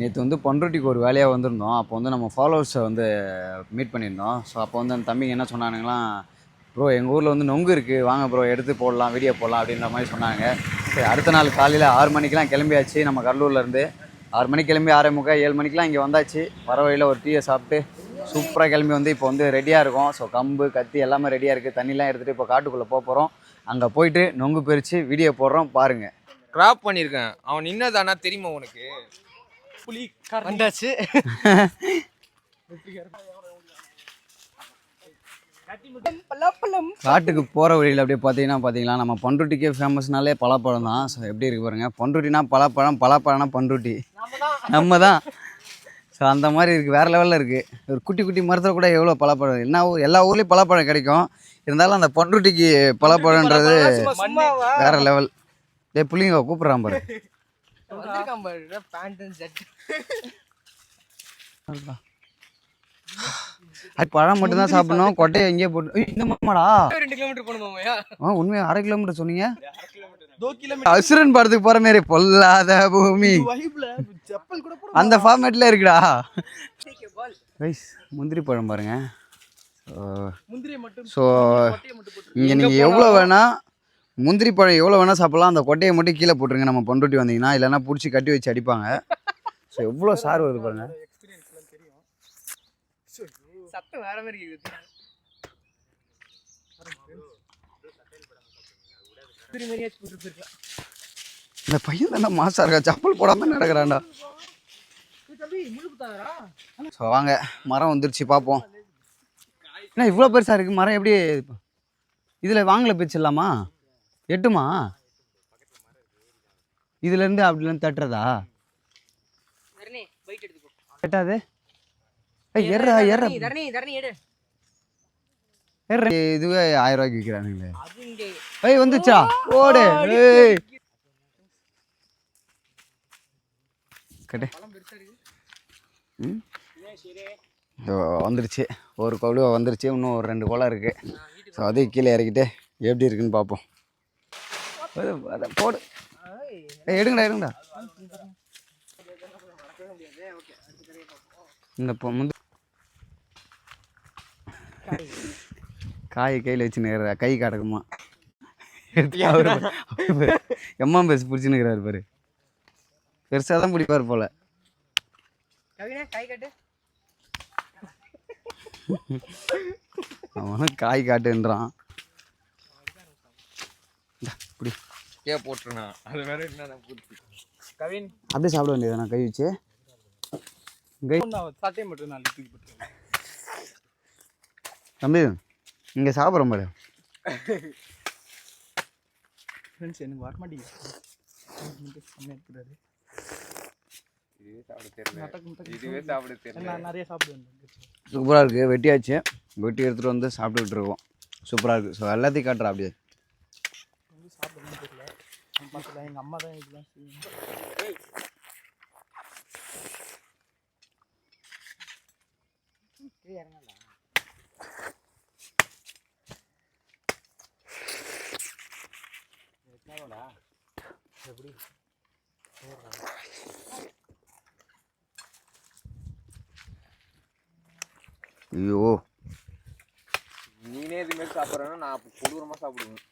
நேற்று வந்து பண்ருட்டிக்கு ஒரு வேலையாக வந்திருந்தோம். அப்போ வந்து நம்ம ஃபாலோவர்ஸை வந்து மீட் பண்ணியிருந்தோம். ஸோ அப்போ வந்து அந்த தம்பிங்க என்ன சொன்னானுங்களாம் ப்ரோ எங்கள் ஊரில் வந்து நொங்கு இருக்குது வாங்க ப்ரோ எடுத்து போடலாம் வீடியோ போடலாம் அப்படின்ற மாதிரி சொன்னாங்க. சரி அடுத்த நாள் காலையில் ஆறு மணிக்கெலாம் கிளம்பியாச்சு. நம்ம கடலூர்லேருந்து ஆறு மணிக்கு கிளம்பி ஆறே முக்கால் ஏழு மணிக்கெலாம் இங்கே வந்தாச்சு. வர வழியில் ஒரு டீயை சாப்பிட்டு சூப்பராக கிளம்பி வந்து இப்போ வந்து ரெடியாக இருக்கும். ஸோ கம்பு கத்தி எல்லாமே ரெடியாக இருக்குது தண்ணிலாம் எடுத்துகிட்டு இப்போ காட்டுக்குள்ளே போக போகிறோம் அங்கே போயிட்டு நொங்கு பிரித்து வீடியோ போடுறோம். பாருங்கள் கிராப் பண்ணியிருக்கேன். அவன் நின்னதானா தெரியுமா உனக்கு? புலி வந்தாச்சு. காட்டுக்கு போகிற வழியில் அப்படியே பார்த்தீங்கன்னா பார்த்தீங்களா நம்ம பண்ருட்டிக்கே ஃபேமஸ்னாலே பலாப்பழம் தான். ஸோ எப்படி இருக்கு பாருங்க. பண்ருட்டினா பலாப்பழம் பலாப்பழம்னா பண்ருட்டி. நம்ம தான் ஸோ அந்த மாதிரி இருக்குது வேறு லெவலில் இருக்குது ஒரு குட்டி குட்டி மரத்தில் கூட எவ்வளோ பலாப்பழம்? என்ன ஊர் எல்லா ஊர்லேயும் பலாப்பழம் கிடைக்கும். இருந்தாலும் அந்த பண்ருட்டிக்கு பலாப்பழம்ன்றது சும்மாவா வேறு லெவல் டேய் புள்ளிங்க கூப்பிட்றான் பாரு. வந்திருக்கான் பாரு பேண்ட் ஷர்ட் அது பழம் மட்டும்தான் சாப்பிடணும் கொட்டையை எங்கேயே போட்டு இந்த மாமாடா. ரெண்டு கிலோமீட்டர் போகணுமாமையா ஆ உண்மையாக அரை கிலோமீட்டர் சொன்னீங்க? அசுரன் படத்துக்கு போகிற மாரி பொல்லாத பூமி. அந்த ஃபார்மேட்ல இருக்குடா. ரைஸ் முந்திரி பழம் பாருங்க. முந்திரியை மட்டும் ஸோ மட்டும் இங்கே நீங்கள் எவ்வளோ வேணா முந்திரி பழம் எவ்வளோ வேணால் சாப்பிடலாம். அந்த கொட்டையை மட்டும் கீழே போட்டுருங்க. நம்ம பண்ருட்டி வந்தீங்கன்னா இல்லைன்னா பிடிச்சி கட்டி வச்சு அடிப்பாங்க. ஸோ எவ்வளோ சார் வருது பாருங்க. இந்த பையன் தானே மாசா இருக்கா? செப்பல் போடாமல் நடக்கிறான்டா. ஸோ வாங்க. மரம் வந்துருச்சு பார்ப்போம் என்ன இவ்வளோ பெருசாக இருக்குது மரம் எப்படி? இதில் வாங்கல பிரிச்சிடலாமா எட்டுமா? இதுலேருந்து அப்படிலேருந்து தட்டுறதா? எட்டாது? எர்றா எர்றா இதுவே ஆயிரம் ரூபாய்க்கு விற்கிறானுங்களே ஏய் வந்துச்சா? ஓடு. ஏய். கட்டு. ம்? வந்துருச்சு. ஒரு கொழுவை வந்துருச்சு. இன்னும் ஒரு ரெண்டு குளம் இருக்குது ஸோ அதையும் கீழே இறக்கிட்டு எப்படி இருக்குன்னு பார்ப்போம். போடு. ஏய் எடுங்கடா எடுங்கடா. இந்த பொ- முந்து. காய். கையில் வச்சுன்னு கை காடக்குமா எடுத்து அவரு எம்மாம் பேசி பிடிச்சின்னுக்கிறாரு பாரு. பெருசாக தான் பிடிப்பார் போல. கவினா கை கட்டு. அவனும் காய் காட்டுன்றான் இந்தா, இப்படி ஏன் போட்டுருனா அது வேற என்ன பூர்த்தி கவின். அப்படியே சாப்பிட வேண்டியது நான் கை வச்சு? கை சட்டையை மட்டும் நான் தூக்கி போட்டுருக்கேன் தம்பி இங்கே சாப்பிட்றோம் பாரு. ஃப்ரெண்ட்ஸ் எனக்கு வர மாட்டேங்குது. சூப்பராக இருக்குது வெட்டியாச்சு. வெட்டி எடுத்துகிட்டு வந்து சாப்பிட்டுக்கிட்டு இருக்கோம். சூப்பராக இருக்குது ஸோ எல்லாத்தையும் காட்டுறா அப்படியே. தெரியல. நான் பார்க்கல. எங்கள் அம்மா தான் இதெல்லாம் செய்யணும். ஐயோ. நீனே இதுமாரி சாப்பிட்றேன்னா நான் கொடூரமாக சாப்பிடுவேன்.